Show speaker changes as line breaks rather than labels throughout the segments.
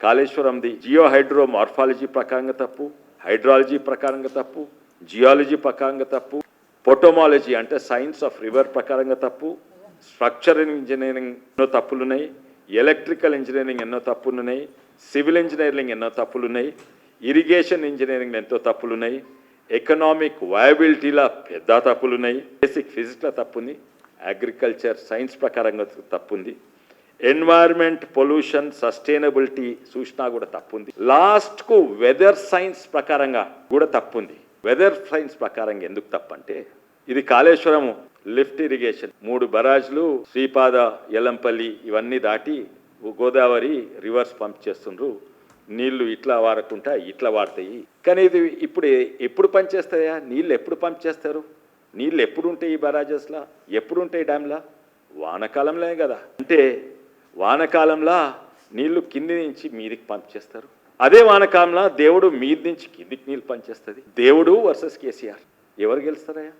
కాళేశ్వరంది Jio hydro morphology ప్రకారంగా తప్పు hydrology ప్రకారంగా తప్పు జియాలజీ ప్రకారంగా తప్పు పొటోమాలజీ అంటే సైన్స్ ఆఫ్ రివర్ ప్రకారంగా తప్పు స్ట్రక్చర్ ఇంజనీరింగ్ ఎన్నో తప్పులున్నాయి ఎలక్ట్రికల్ ఇంజనీరింగ్ ఎన్నో తప్పులున్నాయి సివిల్ ఇంజనీరింగ్ ఎన్నో తప్పులున్నాయి ఇరిగేషన్ ఇంజనీరింగ్ ఎంతో తప్పులున్నాయి ఎకనామిక్ వయబిలిటీలో పెద్ద తప్పులున్నాయి బేసిక్ ఫిజిక్స్లో తప్పుంది అగ్రికల్చర్ సైన్స్ ప్రకారంగా తప్పుంది. ఎన్వైర్న్మెంట్ పొల్యూషన్ సస్టైనబిలిటీ చూసినా కూడా తప్పుంది. లాస్ట్కు వెదర్ సైన్స్ ప్రకారంగా కూడా తప్పుంది. వెదర్ సైన్స్ ప్రకారంగా ఎందుకు తప్పంటే ఇది కాళేశ్వరం లిఫ్ట్ ఇరిగేషన్. మూడు బరాజ్లు శ్రీపాద ఎల్లంపల్లి ఇవన్నీ దాటి గోదావరి రివర్స్ పంప్ చేస్తుండ్రు. నీళ్ళు ఇట్లా వాడకుండా ఇట్లా వాడతాయి. కానీ ఇది ఇప్పుడు ఎప్పుడు పంప్ చేస్తాయా? నీళ్ళు ఎప్పుడు పంప్ చేస్తారు? నీళ్ళు ఎప్పుడు ఉంటాయి ఈ బరాజెస్లా? ఎప్పుడు ఉంటాయి డ్యామ్లా? వానకాలంలోనే కదా. అంటే వానకాలంలో నీళ్ళు కింది నుంచి మీదికి పంప్ చేస్తారు అదే వానకాలంలో దేవుడు మీది నుంచి కిందికి నీళ్ళు పంచేస్తుంది. దేవుడు వర్సెస్ కేసీఆర్. ఎవరు గెలుస్తారయ్యా?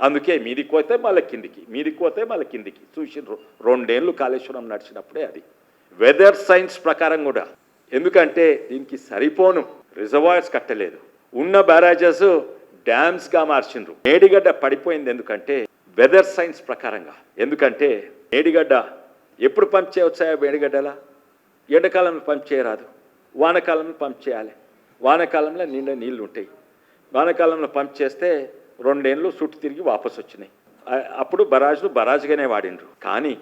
అందుకే మీదికి పోతే మళ్ళీ కిందికి మీదికి పోతే మళ్ళీ కిందికి. చూసిండ్రు రెండేళ్ళు కాళేశ్వరం నడిచినప్పుడే అది. వెదర్ సైన్స్ ప్రకారం కూడా. ఎందుకంటే దీనికి సరిపోను. రిజర్వాయర్స్ కట్టలేదు. ఉన్న బ్యారేజెస్ డ్యామ్స్గా మార్చిండ్రు. మేడిగడ్డ పడిపోయింది ఎందుకంటే వెదర్ సైన్స్ ప్రకారంగా. ఎందుకంటే మేడిగడ్డ ఎప్పుడు పంప్ చేయవచ్చాయా వేడిగడ్డలా? ఎండాకాలంలో పంప్ చేయరాదు. వానకాలంలో పంప్ చేయాలి. వానకాలంలో నిండా నీళ్ళు ఉంటాయి వానకాలంలో పంప్ చేస్తే రెండేళ్ళు సుట్టు తిరిగి వాపసు వచ్చినాయి అప్పుడు బరాజులు బరాజుగానే వాడిండ్రు కానీ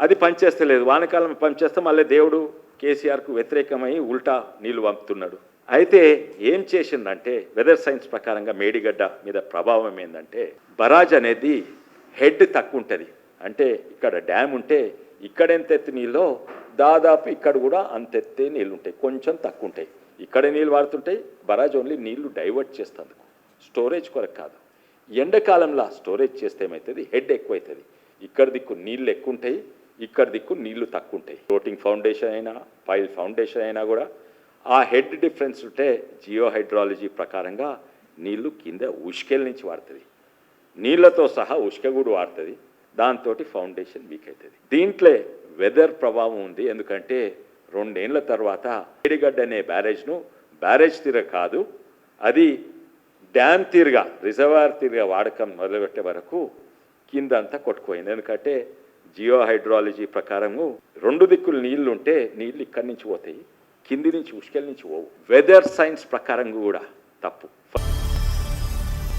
అది పనిచేస్తలేదు వానకాలం పనిచేస్తే మళ్ళీ దేవుడు కేసీఆర్కు వ్యతిరేకమై ఉల్టా నీళ్ళు పంపుతున్నాడు. అయితే ఏం చేసిందంటే వెదర్ సైన్స్ ప్రకారంగా మేడిగడ్డ మీద ప్రభావం ఏంటంటే బరాజ్ అనేది హెడ్ తక్కువ ఉంటుంది అంటే ఇక్కడ డ్యామ్ ఉంటే ఇక్కడ ఎంత నీళ్ళో? దాదాపు ఇక్కడ కూడా అంతెత్తే నీళ్ళు ఉంటాయి కొంచెం తక్కువ ఉంటాయి ఇక్కడ నీళ్ళు వాడుతుంటాయి బరాజ్ ఓన్లీ నీళ్ళు డైవర్ట్ చేస్తుంది. స్టోరేజ్ కొరకు కాదు. ఎండాకాలంలో స్టోరేజ్ చేస్తే ఏమవుతుంది హెడ్ ఎక్కువ అవుతుంది ఇక్కడ దిక్కు నీళ్ళు ఎక్కువ ఉంటాయి ఇక్కడ దిక్కు నీళ్ళు తక్కువ ఉంటాయి ఫ్లోటింగ్ ఫౌండేషన్ అయినా పైల్ ఫౌండేషన్ అయినా కూడా ఆ హెడ్ డిఫరెన్స్ ఉంటే జియో హైడ్రాలజీ ప్రకారంగా నీళ్ళు కింద ఉష్కెల నుంచి వాడుతుంది. నీళ్ళతో సహా ఉష్క కూడా వాడుతుంది. దాంతో ఫౌండేషన్ వీక్ అవుతుంది దీంట్లో వెదర్ ప్రభావం ఉంది. ఎందుకంటే రెండేళ్ళ తర్వాత ఏడిగడ్డ అనే బ్యారేజ్ను బ్యారేజ్ తీర కాదు అది డ్యామ్ తీరుగా రిజర్వాయర్ తీరుగా వాడకం మొదలుపెట్టే వరకు కిందంతా కొట్టుకుపోయింది. ఎందుకంటే జియో హైడ్రాలజీ ప్రకారము రెండు దిక్కులు నీళ్ళు ఉంటే నీళ్ళు ఇక్కడి నుంచి పోతాయి కింది నుంచి ఉష్కెళ్ళ నుంచి పోవు. వెదర్ సైన్స్ ప్రకారం కూడా తప్పు.